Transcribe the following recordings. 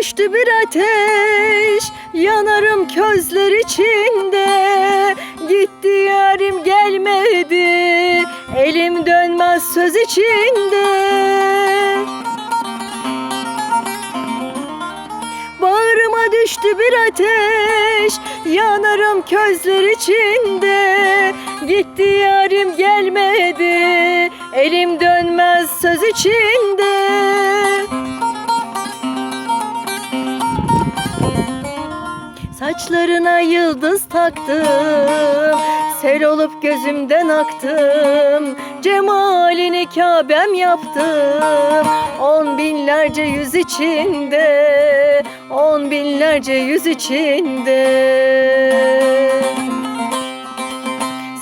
düştü bir ateş. Yanarım közler içinde. Gitti yarim gelmedi. Elim dönmez söz içinde. Bağrıma düştü bir ateş. Yanarım közler içinde. Gitti yarim gelmedi. Elim dönmez söz içinde Saçlarına yıldız taktım Sel olup gözümden aktım. Cemalini Kabe'm yaptım On binlerce yüz içinde On binlerce yüz içinde.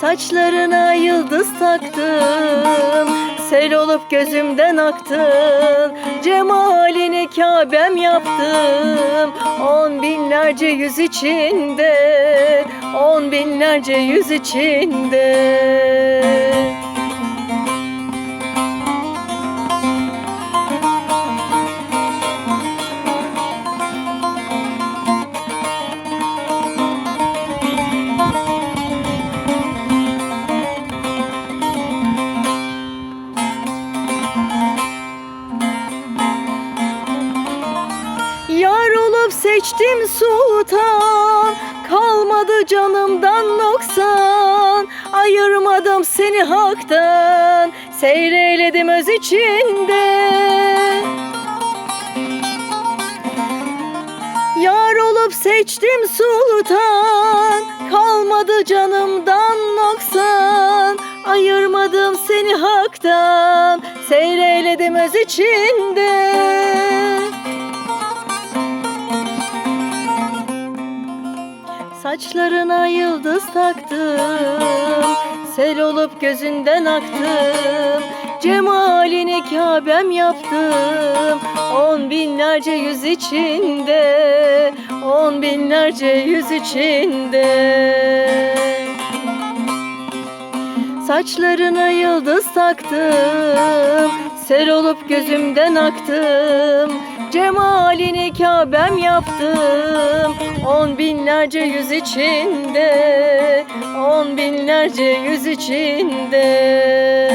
Saçlarına yıldız taktım Sel olup gözümden aktın Cemalini Kabe'm yaptım. On binlerce yüz içinde On binlerce yüz içinde seçtim sultan Kalmadı canımdan noksan. Ayırmadım seni haktan Seyreyledim öz içinde. Yar olup seçtim sultan Kalmadı canımdan noksan. Ayırmadım seni haktan Seyreyledim öz içinde Saçlarına yıldız taktım Sel olup gözünden aktım. Cemalini Kabe'm yaptım On binlerce yüz içinde On binlerce yüz içinde. Saçlarına yıldız taktım Sel olup gözümden aktım Cemalini Kabe'm yaptım. On binlerce yüz içinde On binlerce yüz içinde